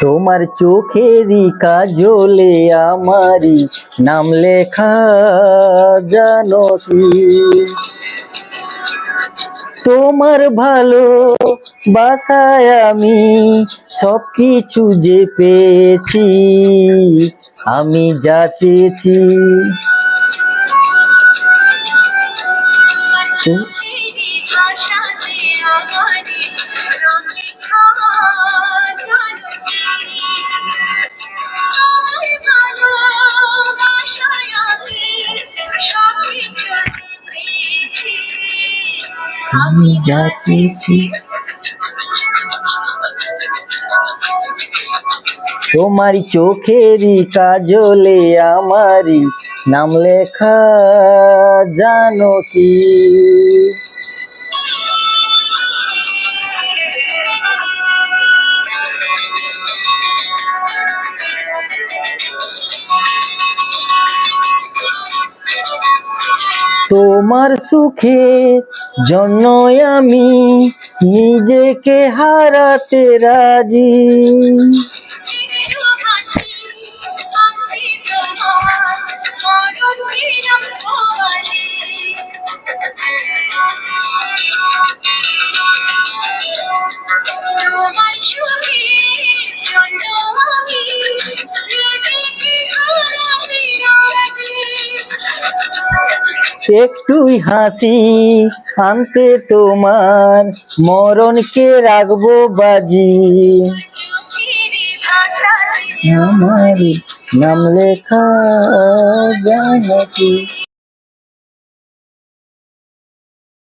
তোমার চোখেরই কাজলে আমারি নাম লেখা জানো কি? তোমার ভালো বাসায় আমি সব কিছু যে পেয়েছি, আমি যা চেয়েছি। আমি সব কিছু যা চেয়েছি। চোখেরই কাজলে আমারই নাম লেখা জানো কি? তোমার সুখের জন্য আমি নিজেকে হারাতে রাজি। একটুই হাসি আনতে তোমার মরণকে রাখব বাজি। আমার নাম লেখা জানো